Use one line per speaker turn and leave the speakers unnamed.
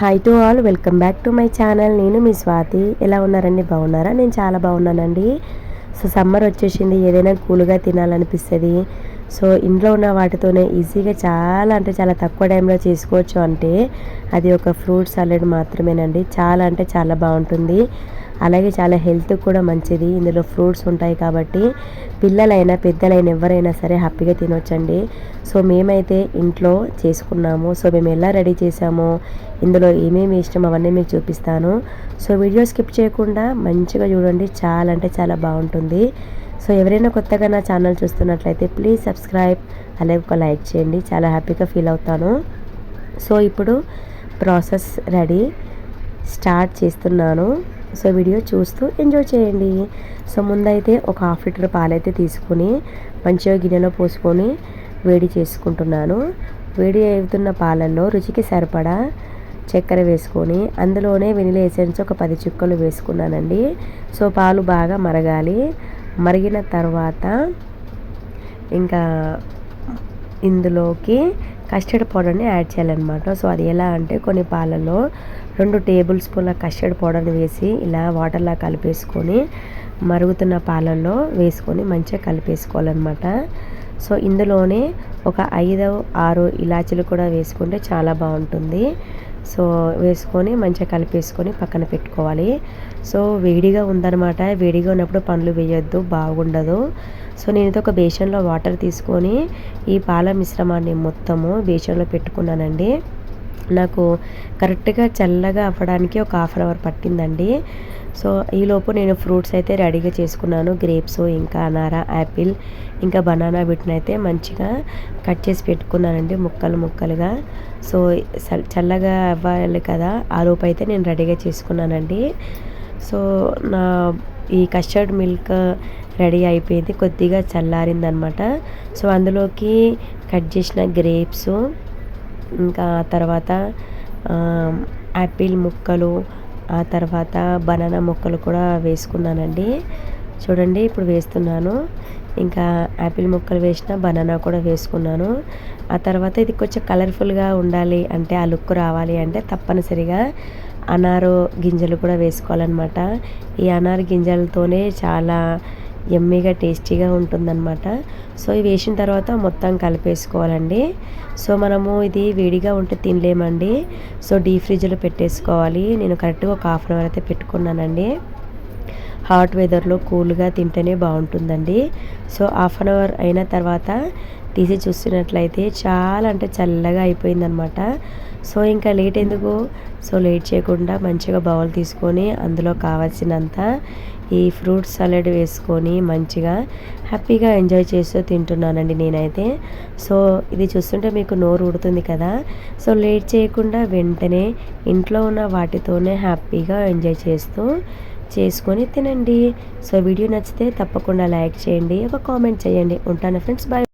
Hi to all welcome back to my channel నేను మీ స్వాతి. ఎలా ఉన్నారండి? బాగున్నారా? నేను చాలా బాగున్నానండి. సో సమ్మర్ వచ్చేసింది. ఏదైనా కూల్గా తినాలనిపిస్తుంది. సో ఇంట్లో ఉన్న వాటితోనే ఈజీగా చాలా అంటే చాలా తక్కువ టైంలో చేసుకోవచ్చు అంటే అది ఒక ఫ్రూట్ సలాడ్ మాత్రమేనండి. చాలా అంటే చాలా బాగుంటుంది. అలాగే చాలా హెల్త్ కూడా మంచిది. ఇందులో ఫ్రూట్స్ ఉంటాయి కాబట్టి పిల్లలైనా పెద్దలైనా ఎవరైనా సరే హ్యాపీగా తినొచ్చండి. సో మేమైతే ఇంట్లో చేసుకున్నాము. సో మేము ఎలా రెడీ చేసామో ఇందులో ఏమేమి ఇష్టం అవన్నీ మీకు చూపిస్తాను. సో వీడియో స్కిప్ చేయకుండా మంచిగా చూడండి. చాలా అంటే చాలా బాగుంటుంది. సో ఎవరైనా కొత్తగా నా ఛానల్ చూస్తున్నట్లయితే ప్లీజ్ సబ్స్క్రైబ్ అలాగే ఒక లైక్ చేయండి. చాలా హ్యాపీగా ఫీల్ అవుతాను. సో ఇప్పుడు ప్రాసెస్ రెడీ. స్టార్ట్ చేస్తున్నాను. సో వీడియో చూస్తూ ఎంజాయ్ చేయండి. సో ముందైతే ఒక హాఫ్ లీటర్ పాలైతే తీసుకొని మంచిగా గిన్నెలో పోసుకొని వేడి చేసుకుంటున్నాను. వేడి అవుతున్న పాలల్లో రుచికి సరిపడా చక్కెర వేసుకొని అందులోనే వెనిలా ఎసెన్స్ ఒక పది చుక్కలు వేసుకున్నానండి. సో పాలు బాగా మరగాలి. మరిగిన తర్వాత ఇంకా ఇందులోకి కస్టర్డ్ పౌడర్ని యాడ్ చేయాలన్నమాట. సో అది ఎలా అంటే కొన్ని పాలలో రెండు టేబుల్ స్పూన్ల కస్టర్డ్ పౌడర్ని వేసి ఇలా వాటర్లా కలిపేసుకొని మరుగుతున్న పాలల్లో వేసుకొని మంచిగా కలిపేసుకోవాలన్నమాట. సో ఇందులోనే ఒక ఐదు ఆరు ఇలాచీలు కూడా వేసుకుంటే చాలా బాగుంటుంది. సో వేసుకొని మంచిగా కలిపేసుకొని పక్కన పెట్టుకోవాలి. సో వేడిగా ఉందన్నమాట. వేడిగా ఉన్నప్పుడు పండ్లు వేయొద్దు బాగుండదు. సో నేనైతే ఒక బేషన్లో వాటర్ తీసుకొని ఈ పాల మిశ్రమాన్ని మొత్తము బేషన్లో పెట్టుకున్నానండి. నాకు కరెక్ట్గా చల్లగా అవ్వడానికి ఒక హాఫ్ అన్ అవర్ పట్టిందండి. సో ఈలోపు నేను ఫ్రూట్స్ అయితే రెడీగా చేసుకున్నాను. గ్రేప్స్ ఇంకా అనారా యాపిల్ ఇంకా బనానా వీటిని అయితే మంచిగా కట్ చేసి పెట్టుకున్నానండి ముక్కలు ముక్కలుగా. సో చల్లగా అవ్వాలి కదా ఆ లోపు అయితే నేను రెడీగా చేసుకున్నానండి. సో నా ఈ కస్టర్డ్ మిల్క్ రెడీ అయిపోయింది కొద్దిగా చల్లారిందనమాట. సో అందులోకి కట్ చేసిన గ్రేప్స్ ఇంకా తర్వాత యాపిల్ ముక్కలు ఆ తర్వాత బనానా ముక్కలు కూడా వేసుకున్నానండి. చూడండి ఇప్పుడు వేస్తున్నాను. ఇంకా యాపిల్ ముక్కలు వేసిన బనానా కూడా వేసుకున్నాను. ఆ తర్వాత ఇది కొంచెం కలర్ఫుల్గా ఉండాలి అంటే ఆ లుక్ రావాలి అంటే తప్పనిసరిగా అనారు గింజలు కూడా వేసుకోవాలన్నమాట. ఈ అనారు గింజలతోనే చాలా ఎమ్మీగా టేస్టీగా ఉంటుందన్నమాట. సో ఇవి వేసిన తర్వాత మొత్తం కలిపేసుకోవాలండి. సో మనము ఇది వేడిగా ఉంటే తినలేమండి. సో డీప్ ఫ్రిడ్జ్లో పెట్టేసుకోవాలి. నేను కరెక్ట్గా ఒక హాఫ్ అన్ అవర్ అయితే పెట్టుకున్నానండి. హాట్ వెదర్లో కూల్గా తింటేనే బాగుంటుందండి. సో హాఫ్ అన్ అవర్ అయిన తర్వాత తీసి చూస్తున్నట్లయితే చాలా అంటే చల్లగా అయిపోయిందనమాట సో ఇంకా లేట్ ఎందుకు? సో లేట్ చేయకుండా మంచిగా బౌల్ తీసుకొని అందులో కావాల్సినంత ఈ ఫ్రూట్ సలాడ్ వేసుకొని మంచిగా హ్యాపీగా ఎంజాయ్ చేస్తూ తింటున్నానండి నేనైతే. సో ఇది చూస్తుంటే మీకు నోరు ఉడుతుంది కదా? సో లేట్ చేయకుండా వెంటనే ఇంట్లో ఉన్న వాటితోనే హ్యాపీగా ఎంజాయ్ చేస్తూ చేసుకొని తినండి. సో వీడియో నచ్చితే తప్పకుండా లైక్ చేయండి ఒక కామెంట్ చేయండి. ఉంటాను ఫ్రెండ్స్ బాయ్.